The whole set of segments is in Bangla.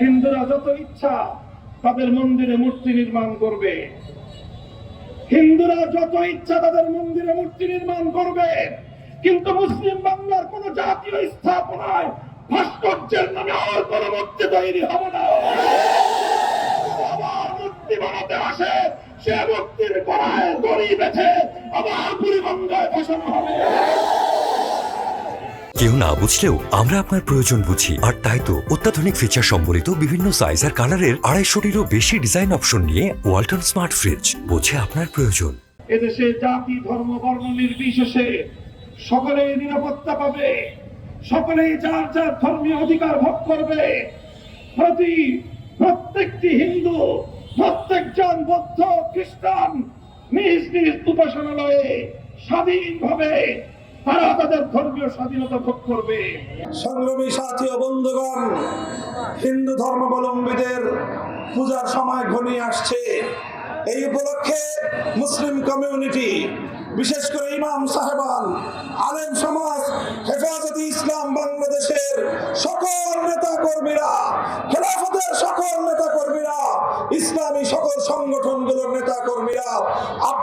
হিন্দুরা যত ইচ্ছা তাদের মন্দিরে মূর্তি নির্মাণ করবে। হিন্দুরা যত ইচ্ছা তাদের মন্দিরে মূর্তি নির্মাণ করবে। কিন্তু মুসলিম বাংলার কোন জাতীয় স্থাপনায় ভাস্কর্যের নামে আর কোন মূর্তি তৈরি হবে না। আবার মূর্তি বানাতে আসে, সে মূর্তির গড়ায় দড়ি বেঁধে আবার বুড়িগঙ্গায় বসানো হবে। কেউ না বুঝলেও আমরা আপনার প্রয়োজন বুঝি। আর তাই তো অত্যাধুনিক ফিচার সম্বলিত বিভিন্ন সাইজ আর কালারের আড়াইশোটিরও বেশি ডিজাইন অপশন নিয়ে ওয়ালটন স্মার্ট ফ্রিজ বোঝে আপনার প্রয়োজন। এদেশে জাতি, ধর্ম, বর্ণ নির্বিশেষে সকলেই নিরাপত্তা পাবে। সকলেই যার যার ধর্মীয় অধিকার ভোগ করবে। প্রতি প্রত্যেকটি হিন্দু প্রত্যেকজন বৌদ্ধ খ্রিস্টান নিজ নিজ উপাসনালয়ে স্বাধীনভাবে তারা তাদের ধর্মীয় স্বাধীনতা ভোগ করবে। সংগ্রামী সাথী বন্ধুগণ, হিন্দু ধর্মাবলম্বীদের পূজার সময় ঘনিয়ে আসছে। এই উপলক্ষে মুসলিম কমিউনিটি, বিশেষ করে ইমাম সাহেবান, আলেম সমাজ, হেফাজতে ইসলাম বাংলাদেশের সকল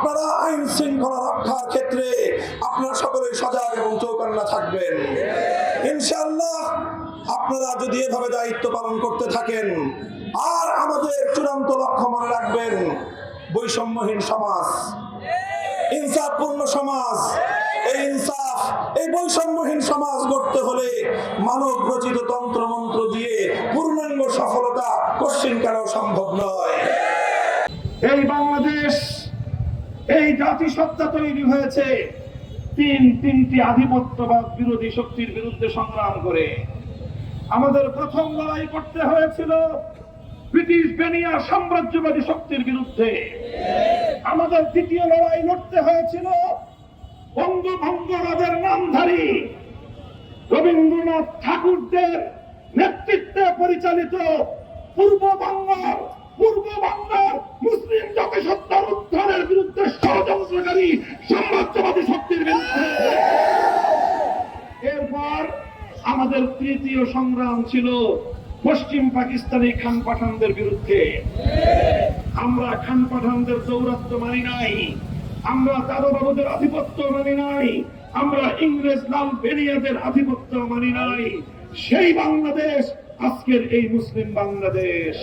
আপনারা আইন শৃঙ্খলা রক্ষার ক্ষেত্রে আপনারা সকলে সজাগ এবং চৌকান্না থাকবেন। ইনশাল্লাহ আপনারা যদি এভাবে দায়িত্ব পালন করতে থাকেন, আর আমাদের চূড়ান্ত লক্ষ্য মনে রাখবেন, বৈষম্যহীন সমাজ, ইনসাফপূর্ণ সমাজ, এই ইনসাফ, এই বৈষম্যহীন সমাজ গড়তে হলে মানব রচিত তন্ত্র মন্ত্র দিয়ে পূর্ণাঙ্গ সফলতা কোশ্চিন কেন সম্ভব নয়। এই বাংলাদেশ এই জাতিসত্তা তৈরি হয়েছে। তিন, তিনটি আধিপত্যবাদ বিরোধী শক্তির বিরুদ্ধে সংগ্রাম করে। আমাদের প্রথম লড়াই করতে হয়েছিল ব্রিটিশ বেনিয়া সাম্রাজ্যবাদী শক্তির বিরুদ্ধে। আমাদের দ্বিতীয় লড়াই লড়তে হয়েছিল বঙ্গভঙ্গ রাজের নামধারী রবীন্দ্রনাথ ঠাকুরদের নেতৃত্বে পরিচালিত পূর্ব বাংলার পূর্ব বাংলার মুসলিম জাতিসত্তার উত্থানের বিরুদ্ধে ষড়যন্ত্রকারী সাম্রাজ্যবাদী শক্তির বিরুদ্ধে। এরপর আমাদের তৃতীয় সংগ্রাম ছিল পশ্চিম পাকিস্তানি খান পাঠানদের বিরুদ্ধে। আমরা খান পাঠানদের দৌরাত্ম মানি নাই, আমরা দাদুবাবুদের আধিপত্য মানি নাই, আমরা ইংরেজ লাল বেরিয়াদের আধিপত্য মানি নাই। সেই বাংলাদেশ আজকের এই মুসলিম বাংলাদেশ।